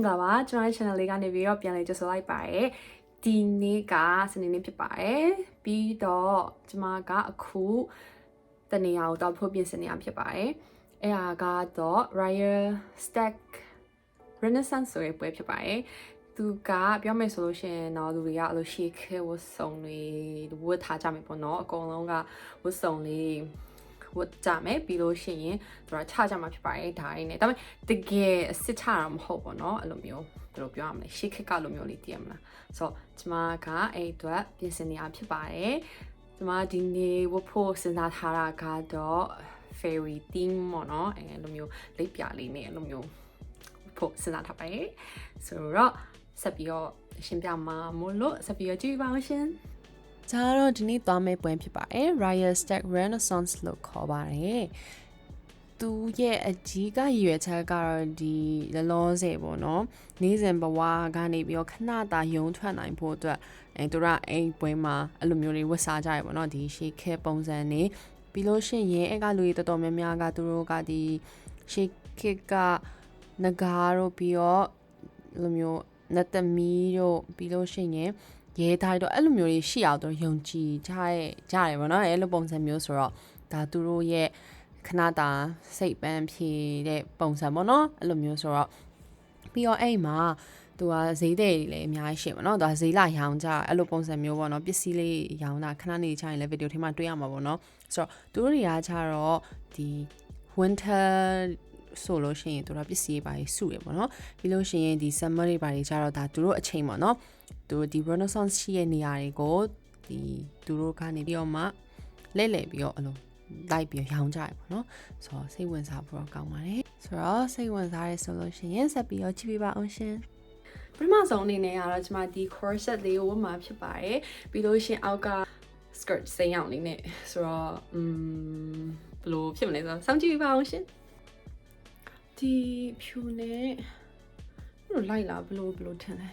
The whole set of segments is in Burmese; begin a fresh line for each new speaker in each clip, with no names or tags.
င်္ဂလာပါကျွန်တော်ရဲ့ channel လေးကနေပြီးတော့ပြန်လည်ကြိုဆိုလိုက်ပါရယ်ဒီနေ့ကစနေနေ့ဖြစ်ပါတယ်ပြီးတော့ကျွန်မကအခုတနေရာကိုတော့ဖို့ပြင်ဆင်နေရဖြစ်ပါတယ်အဲ့ဒါကတော့ Raya Stack Renaissance ဆိုတဲ့ပွဲဖြစ်ပါတယ်သူကပြောမယ်ဆိုလို့ရှိရင်တော့လူတွေကအဲ့လိုရှေ့ခဲဝတ်စုံတွေဝတ်ထားကြမယ်ပေါ့နော်အကုန်လုံးကဝတ်စုံလေး ဝတ်ကြမယ်ပြီးလို့ရှိရင်သူကချကြမှာဖြစ်ပါတယ်ဒါရင်းနဲ့ဒါပေမဲ့တကယ်အစ်စ်ချတာမဟုတ်ပေါ့နော်အဲ့လိုမျိုးဘယ်လိုပြောရမလဲရှေ့ခက်ကလိုမျိုးလေးတည်ရမလားဆိုတော့ကျမကအဲ့အတွက်ပြင်ဆင်နေရဖြစ်ပါတယ်ကျမဒီနေ့ဝတ်ဖို့စဉ်းစားထားတာကတော့ fairy theme ပေါ့နော်အဲ့လိုမျိုးလိပ်ပြလေးနဲ့အဲ့လိုမျိုးဖို့စဉ်းစားထားပါတယ်ဆိုတော့ဆက်ပြီးတော့ရှင်းပြမှာမို့လို့ဆက်ပြီးတော့ကြည့်ပါအောင်ရှင် ဒါတော့ဒီနေ့သွားမယ့်ပွဲဖြစ်ပါတယ် Riot Stack Renaissance လို့ခေါ်ပါတယ်သူရဲ့အကြီးကရည်ရွယ်ချက်ကတော့ဒီလလောဆယ်ပေါ့နော်နေ့စဉ်ဘဝကနေပြီးတော့ခဏတာယုံထွက်နိုင်ဖို့အတွက်အဲသူကအိမ်ပွဲမှာအဲ့လိုမျိုးတွေဝတ်စားကြရပေါ့နော်ဒီရှေးခဲပုံစံနေပြီးလို့ရှိရင်အဲ့ကလူတွေတော်တော်များများကသူတို့ကဒီရှေးခေတ်ကနဂါတို့ပြီးတော့အဲ့လိုမျိုးနတ်သမီးတို့ပြီးလို့ရှိရင် ရဲသားတို့အဲ့လိုမျိုးတွေရှိအောင်တော့ယုံကြည်ကြရဲ့ကြရတယ်ပေါ့နော်အဲ့လိုပုံစံမျိုးဆိုတော့ဒါသူတို့ရဲ့ခဏတာစိတ်ပန်းဖြေတဲ့ပုံစံပေါ့နော်အဲ့လိုမျိုးဆိုတော့ပြီးတော့အဲ့မှာသူကဈေးတဲ့တွေလည်းအများကြီးရှိမှာเนาะသူကဈေးလာရောင်းကြအဲ့လိုပုံစံမျိုးပေါ့เนาะပစ္စည်းလေးရောင်းတာခဏနေချင်လည်းဗီဒီယိုထဲမှာတွေ့ရမှာပေါ့เนาะဆိုတော့သူတို့တွေကကြတော့ဒီ winter ဆိုလို့ရှိရင်သူတို့ပစ္စည်းတွေပါစုရပေါ့เนาะပြီးလို့ရှိရင်ဒီ summer တွေပါတွေကြတော့ဒါသူတို့အချိန်ပေါ့เนาะ သူတို့ဒီ renaissance ရှိရဲ့နေရာတွေကိုဒီသူတို့ကနေပြီးတော့မှလဲလှယ်ပြီးတော့အဲ့လိုလိုက်ပြီးရောင်းကြရပေါ့နော်ဆိုတော့စိတ်ဝင်စားဖို့တော့ကောင်းပါတယ်ဆိုတော့စိတ်ဝင်စားရဲဆိုလို့ရှိရင်ဆက်ပြီးတော့ကြည့်ပြပါအောင်ရှင်ပထမဆုံးအနေနဲ့ကတော့ကျွန်မဒီ corset လေးကိုဝတ်မှာဖြစ်ပါတယ်ပြီးလို့ရှိရင်အောက်က skirt စိမ်းအောင်လေးနဲ့ဆိုတော့ um ဘယ်လိုဖြစ်မလဲဆိုတော့စောင့်ကြည့်ပြပါအောင်ရှင်ဒီဖြူနဲ့ဘယ်လိုလိုက်လာဘယ်လိုဘယ်လိုထင်လဲ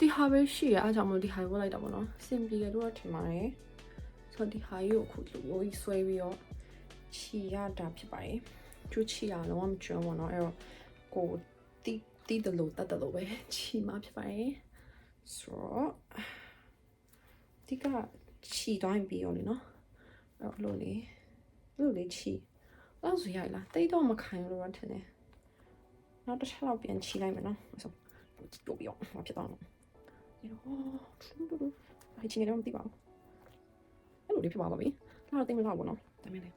ဒီဟာပဲရှိရအားကြောင့်မလို့ဒီဟာဝတ်လိုက်တာပေါ့နော်စင်ပြေလို့တော့ထင်ပါတယ်ဆိုတော့ဒီဟာကြီးကိုအခုလူကိုကြီးဆွဲပြီးတော့ချီရတာဖြစ်ပါတယ်ကျူချီရလုံးဝမကျွမ်းပါတော့အဲ့တော့ကိုတီးတီးတယ်လို့တတ်တယ်လို့ပဲချီမှဖြစ်ပါတယ်ဆိုတော့ဒီကချီတိုင်းပြီးရောလေနော်အဲ့တော့လို့လေလို့လေချီလောက်ဆိုရလားတိတ်တော့မခံလို့ရထင်တယ်နောက်တစ်ချက်လောက်ပြန်ချီလိုက်မယ်နော်ဆိုတော့ပြီးတော့မဖြစ်တော့ ဘူးဒီတော့ထူးထူးအဲ့ချီနေတော့မသိပါဘူးအဲ့လိုလေးဖြစ်သွားပါပြီ။ဒါတော့တိတ်မလောက်ဘူးနော်။ဒါမဲ့လေ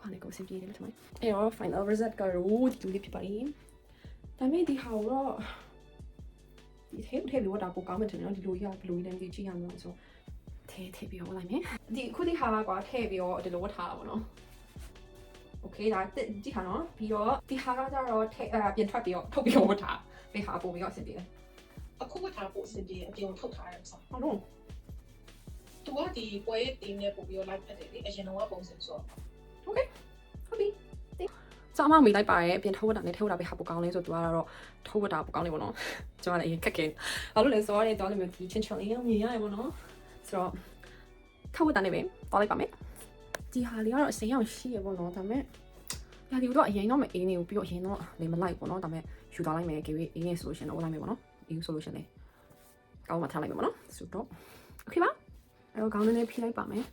ခွာနေကိုစင်ပြေတယ်ထင်တယ်။အဲ့တော့ final result ကတော့ဒီလိုလေးဖြစ်ပါပြီ။ဒါမဲ့ဒီဟာတော့ဒီထဲထဲလို့တော့ပိုကောင်းမှတင်နော်ဒီလိုရဘလိုလဲကြည့်ရမှာဆိုထဲထဲပြီးတော့လိုက်မယ်။ဒီခုဒီဟာကွာထဲပြီးတော့ဒီလိုဝတ်ထားတာပေါ့နော်။ Okay ဒါကြည့်ခါနော်ပြီးတော့ဒီဟာကကြတော့ထဲအပြင်ထွက်ပြီးတော့ထုတ်ပြီးတော့ဝတ်ထား။ဒီဟာပို့ပြီးတော့အဆင်ပြေတယ်
အခုဝတ်ထားဖို့အဆင်ပြေအပြင်ကိုထုတ်ထားတယ်ဆို။
ဟုတ်လို့
သူကဒီပွဲရဲ့တင်းနဲ့ပို့ပြီးတော့ live ဖက်တယ်လေအရင်တော့ပုံစံဆိုတော့
ဟုတ်ပြီစာမမေးလိုက်ပါရဲ့အပြင်ထုတ်ဝတ်တာနဲ့ထုတ်ဝတ်တာပဲဟာပိုကောင်းလဲဆိုသူကတော့ထုတ်ဝတ်တာပိုကောင်းနေပေါ့နော်ကျွန်တော်လည်းအရင်ခက်ခဲဘာလို့လဲဆိုတော့လေတော့လည်းမျိုးဒီချင်းချော်လေးမြင်ရတယ်ပေါ့နော်ဆိုတော့ထုတ်ဝတ်တာနဲ့ပဲသွားလိုက်ပါမယ်ဒီဟာလေးကတော့အစိမ်းအောင်ရှိရပေါ့နော်ဒါပေမဲ့ညာဒီတော့အရင်တော့မအေးနေဘူးပြီးတော့အရင်တော့လည်းမလိုက်ပေါ့နော်ဒါပေမဲ့ယူသွားလိုက်မယ်ကေဝေးအေးနေဆိုလို့ရှင်တော့လိုက်မယ်ပေါ့နော် အေးဆိုလို့ရှင်လေကောင်းမှထားလိုက်မယ်ပေါ့နော်ဆိုတော့โอเคပါအဲ့တော့ခေါင်းနည်းနည်းဖိလိုက်ပါမယ်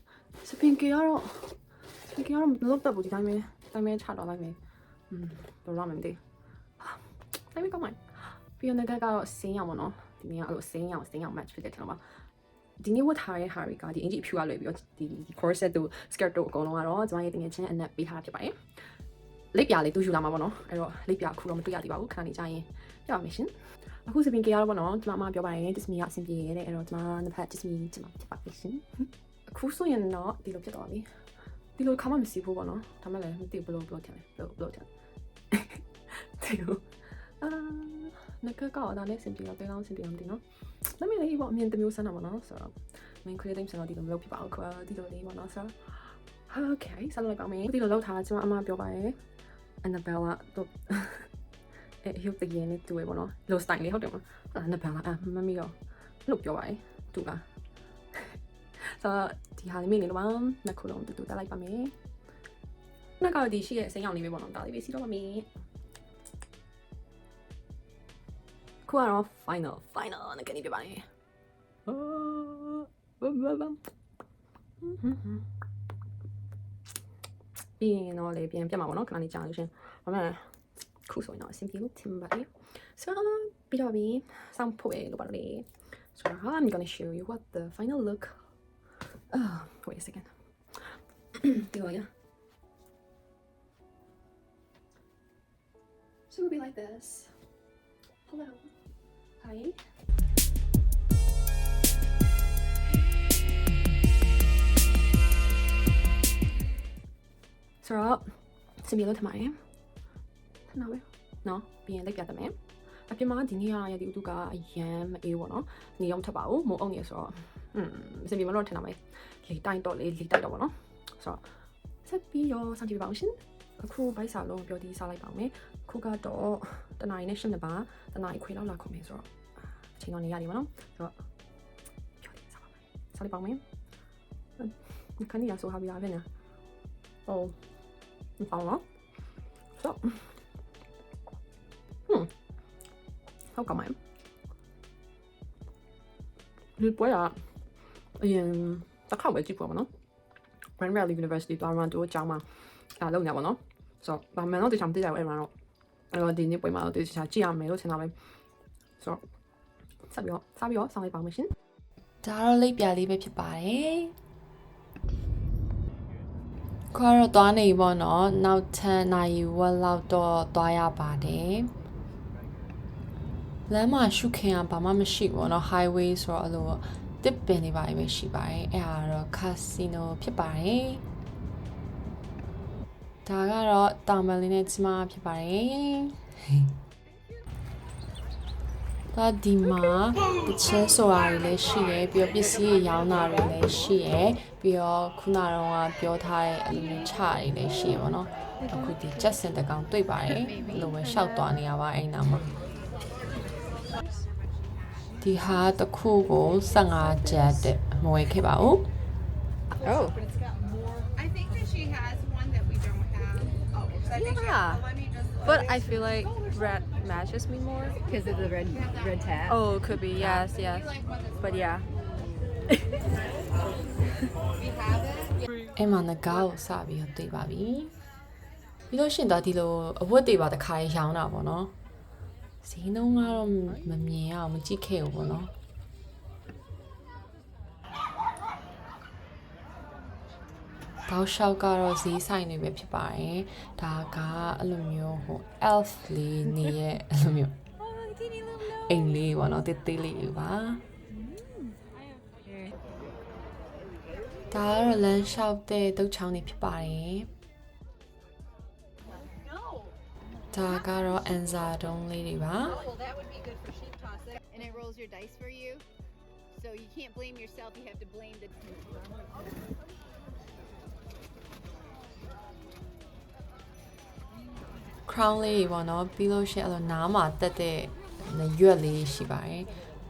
စပင်ကေကတော့စပင်ကေကတော့မလုပ်တတ်ဘူးဒီတိုင်းပဲတိုင်းပဲချတော့လိုက်မယ် อืมဘယ်လိုမှမသိဘူးအဲ့ဒီကောင်းမပြီးတော့ငါကတော့စင်းရအောင်ပေါ့နော်ဒီနေ့ကအဲ့လိုစင်းရအောင်စင်းရအောင် match ဖြစ်တဲ့ထင်တော့ပါဒီနေ့ဝတ်ထားတဲ့ဟာတွေကဒီအင်ဂျီဖြူရလွယ်ပြီးတော့ဒီဒီ corset တို့ skirt တို့အကုန်လုံးကတော့ကျွန်မရဲ့တကယ်ချင်းအနက်ပေးထားဖြစ်ပါတယ် လိပ်ပြလေးတူယူလာမှာပေါ့နော်အဲ့တော့လိပ်ပြအခုတော့မတွေ့ရသေးပါဘူးခဏနေကြရင်ပြပါမယ်ရှင်အခုစပင်ကေရတော့ပေါ့နော်ကျွန်မအမပြောပါတယ် Disney ကအဆင်ပြေရဲ့တဲ့အဲ့တော့ကျွန်မနှစ်ဖက် Disney ကျွန်မဖြစ်ပါလိမ့်ရှင်အခုဆိုရင်တော့ဒီလိုဖြစ်သွားပြီဒီလိုခါမှမစီဘူးပေါ့နော်ဒါမှလည်းမသိဘူးဘယ်လိုဘယ်လိုထင်လဲဘယ်လိုဘယ်လိုထင်တေကိုအာနကကောဒါနဲ့စင်ပြေတော့တဲကောင်းစင်ပြေအောင်တင်နော်ဒါပေမဲ့လည်းပေါ့အမြင်တစ်မျိုးဆန်းတာပေါ့နော်ဆိုတော့ main creative ဆိုတော့ဒီလိုမလုပ်ဖြစ်ပါဘူးခွာဒီလိုလေးပေါ့နော်ဆိုတော့ okay ဆက်လုပ်လိုက်ပါမယ်ဒီလိုလောက်ထားကျွန်မအမပြောပါရယ် Annabella တို့အဲရုပ်တကယ်နဲ့တူရပေါ့နော်လို style လေးဟုတ်တယ်မလား Annabella အာမမီရောလို့ပြောပါရယ်တူလားဆိုတော့ဒီဟာလေးမိနေလို့ပါနှစ်ခုလုံးတူတူတက်လိုက်ပါမယ်နောက်ကတော့ဒီရှိရဲ့စိမ်းအောင်လေးပဲပေါ့နော်ဒါလေးပဲစီတော့ပါမယ်အခုကတော့ final final နဲ့ကနေပြပါမယ် ပြီးရင်တော့လေပြန်ပြတ်မှာပေါ့နော်ခဏလေးကြာလို့ရှင်ဒါပေမဲ့ခုဆိုရင်တော့အဆင်ပြေလို့ထင်ပါတယ်ဆိုတော့ပြီးတော့ပြီးစောင့်ဖို့ပဲလို့ပါလေ So I'm gonna show you what the final look. Oh, wait a second. Go again. So it'll be like this. Hello. Hi. ဆိုတော့စင်ပြေလို့ထင်ပါတယ်ခဏပဲနော်ပြီးရင်လိုက်ပြသမယ်အပြင်မှာဒီနေ့ရရတဲ့ဥတုကအရန်မအေးဘောနော်နေရုံထပ်ပါဘူးမုံအောင်နေဆိုတော့อืมစင်ပြေမလို့ထင်တာမယ်လေတိုင်းတော့လေလေတိုက်တော့ဘောနော်ဆိုတော့ဆက်ပြီးရောစောင့်ကြည့်ပါအောင်ရှင်အခုဘိုက်စာလုံးပြောပြီးစားလိုက်ပါမယ်ခုကတော့တနင်္လာနေ့၈နှစ်ပါတနင်္လာခွေလောက်လာခုမယ်ဆိုတော့အချိန်တော့နေရတယ်မနော်ဆိုတော့ပြောပြီးစားပါမယ်စားလိုက်ပါမယ်ခဏရဆိုဟာပြရပဲနော် Oh. Voilà. Så. Hmm. Så kan man. Nu på jag i en... Det kan vara typ av något. Grand Valley University သွားရန်တို့အကြောင်းမှာလာလုပ်နေပါတော့။ဆိုတော့ဗမာတော့တခြားမသိကြဘူးအဲ့မှာတော့အဲ့တော့ဒီနေ့ပွဲမှာတော့တခြားကြည့်ရမယ်လို့ထင်တာပဲ။ဆိုတော့ဆက်ပြီးတော့ဆက်ပြီးတော့ဆောင်လိုက်ပါမယ်ရှင်။ဒါတော့လိပ်ပြလေးပဲဖြစ်ပါတယ်။ ခွာတော့သွားနေပြီပေါ့နော်နောက်ထပ်နိုင်ဝက်လောက်တော့သွားရပါတယ်လမ်းမှာရှုခင်ကဘာမှမရှိဘူးပေါ့နော် highway ဆိုတော့အဲ့လိုတစ်ပင်တွေပါပဲရှိပါတယ်အဲ့ဟာတော့ casino ဖြစ်ပါတယ်ဒါကတော့တောင်မလေးနဲ့ကျမဖြစ်ပါတယ် ဒါဒီမှာတချဲဆိုတာတွေလည်းရှိရယ်ပြီးတော့ပစ္စည်းတွေရောင်းတာတွေလည်းရှိရယ်ပြီးတော့ခုနကတော့ပြောထားတဲ့အလိုမျိုးချတွေလည်းရှိရယ်ပေါ့နော်အခုဒီချက်စင်တကောင်တွေ့ပါတယ်ဘလိုပဲရှောက်သွားနေရပါအဲ့နာမှာဒီဟာတစ်ခုကို15ကျပ်တဲ့မဝယ်ခဲ့ပါဘူး
Oh,
But it's got more. I think that she has one that we don't have. Oh, so I think she
Yeah.
has, let me just.
But I feel like red matches me more.
Because of the red red tab.
Oh, could be. Yes, yes. But yeah.
We have it.
အဲ့မှာငကားကိုစပြီးတော့တွေ့ပါပြီပြီးလို့ရှရင်တော့ဒီလိုအဝတ်တွေပါတစ်ခါရောင်းတာပေါ့နော်ဈေးနှုန်းကတော့မမြင်အောင်မကြည့်ခဲ့ဘူးပေါ့နော် တောက်လျှောက်ကတော့ဈေးဆိုင်တွေပဲဖြစ်ပါတယ်ဒါကအဲ့လိုမျိုးဟို elf လေးနေရဲ့အဲ့လိုမျိုးအိမ်လေးပေါ့နော်တေးသေးလေးပါဒါကတော့လမ်းလျှောက်တဲ့တုတ်ချောင်းတွေဖြစ်ပါတယ်ဒါကတော့အန်ဇာတုံးလေးတွေပါ
Well, that would be good for sheep toss. And it rolls your dice for you. So you can't blame yourself. You have to blame the.
Crown လေးတွေပေါ့နော်ပြီးလို့ရှိရင်အဲ့လိုနားမှာတက်တဲ့ရွက်လေးရှိပါတယ်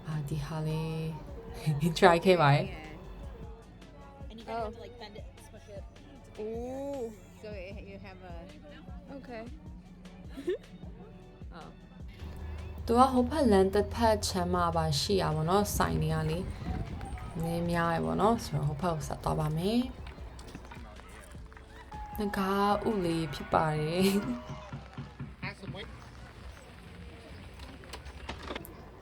အာဒီဟာလေး try ခဲ့ပါတယ်
And you have to like bend it, smush it.
Ooh.
So it- you have a.
Okay.
သူကဟိုဘက်လန်တစ်ဖက်ချမ်းမှာပါရှိရပါတော့ဆိုင်တွေကလေနည်းများရပါတော့ဆိုတော့ဟိုဘက်ကိုဆက်သွားပါမယ်ငကားဥလေးဖြစ်ပါတယ်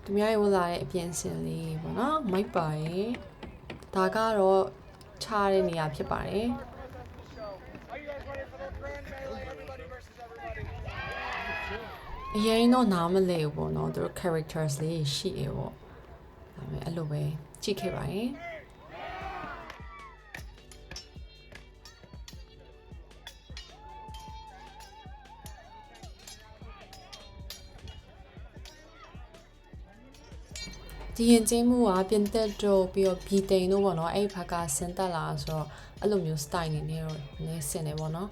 သူများရေဝလာတဲ့အပြင်စင်လေးပေါ့နော်မိုက်ပါရဲ့ဒါကတော့ခြားတဲ့နေရာဖြစ်ပါတယ်အရင်တော့နားမလဲဘူးပေါ့နော်သူတို့ characters လေးရှိရေပေါ့ဒါပေမဲ့အဲ့လိုပဲကြည့်ခဲ့ပါရင် ဒီရင်ကျင်းမှုကပြင်သက်တို့ပြီးတော့ဘီတိန်တို့ပေါ့နော်အဲ့ဒီဘက်ကဆင်းသက်လာဆိုတော့အဲ့လိုမျိုး style နေနေတော့နည်းဆင်နေပေါ့နော်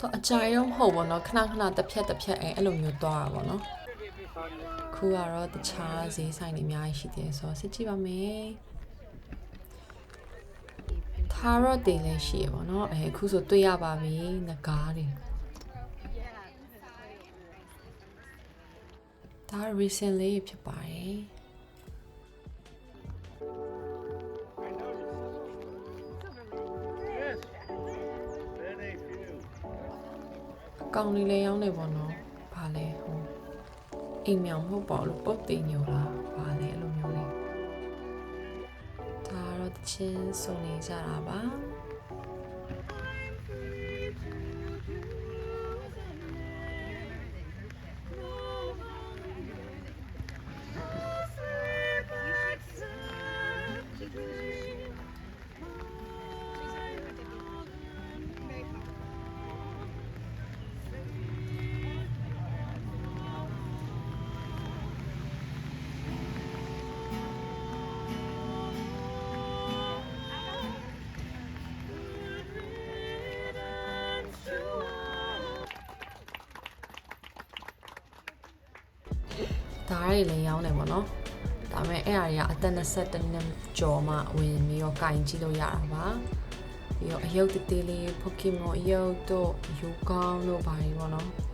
တော့အကြိုက်ရောမဟုတ်ဘောနော်ခဏခဏတစ်ဖြက်တစ်ဖြက်အဲအဲ့လိုမျိုးသွားတာပေါ့နော်ခုကတော့တခြားဈေးဆိုင်တွေအများကြီးရှိသေးတယ်ဆိုတော့စစ်ကြည့်ပါမယ်သာရော့တေးလည်းရှိရပါတော့အဲအခုဆိုတွေ့ရပါပြီငကားတွေဒါ recently ဖြစ်ပါတယ် ကောင်လေးလည်းရောင်းနေပေါ့နော်။ဘာလဲဟိုအိမ်မြောင်မဟုတ်ပါဘူးလို့ပုတ်တင်ညိုလား။ဘာလဲအဲ့လိုမျိုးလေး။ဒါတော့တချင်းစုံနေကြတာပါ။။ ဒါတွေလည်းရောင်းနေပေါ့နော်။ဒါပေမဲ့အဲ့အရာတွေကအသက်22နှစ်ကျော်မှဝင်ပြီးတော့ကင်ကြည့်လို့ရတာပါ။ပြီးတော့အယုတ်တေးသေးလေး Pokemon အယုတ်တို့ယူကောင်းတို့ဘာတွေပေါ့နော်။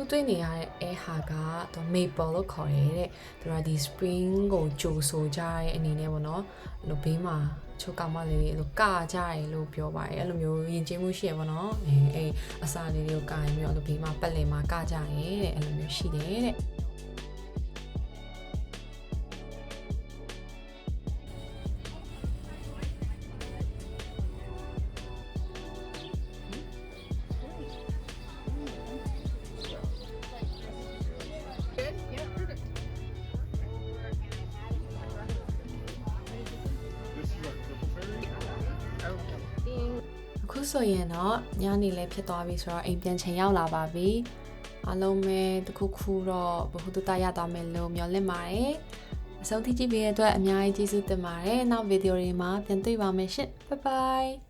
ခုတွေ့နေရတဲ့အဲဟာကတော့ maple လို့ခေါ်ရဲတဲ့သူကဒီ spring ကိုကြိုဆိုကြတဲ့အနေနဲ့ပေါ့နော်အဲ့လိုဘေးမှာချိုးကောင်မလေးတွေအဲ့လိုကကြရဲလို့ပြောပါတယ်အဲ့လိုမျိုးယဉ်ကျေးမှုရှိရပေါ့နော်အဲအဲ့အစာလေးတွေကိုကရင်ပြီးတော့အဲ့လိုဘေးမှာပက်လင်မှာကကြရဲတဲ့အဲ့လိုမျိုးရှိတယ်တဲ့ ခုဆိုရင်တော့ညနေလည်းဖြစ်သွားပြီဆိုတော့အိမ်ပြန်ချိန်ရောက်လာပါပြီအားလုံးပဲတစ်ခုခုတော့ဘ ഹു တတရသွားမယ်လို့မျှော်လင့်ပါတယ်အဆုံးထိကြည့်ပေးတဲ့အတွက်အများကြီးကျေးဇူးတင်ပါတယ်နောက်ဗီဒီယိုတွေမှာပြန်တွေ့ပါမယ်ရှင် bye bye